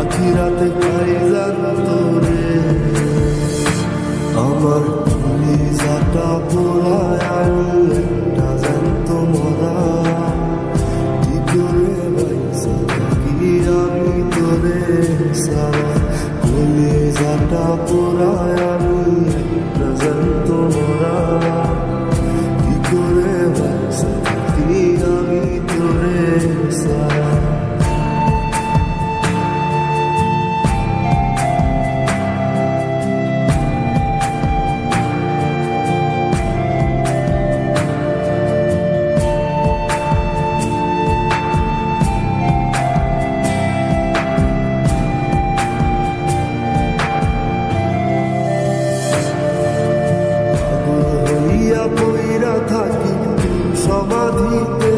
আখিরাতে পাইজান তোরে অধিতে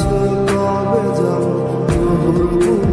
কাছে তবে যাও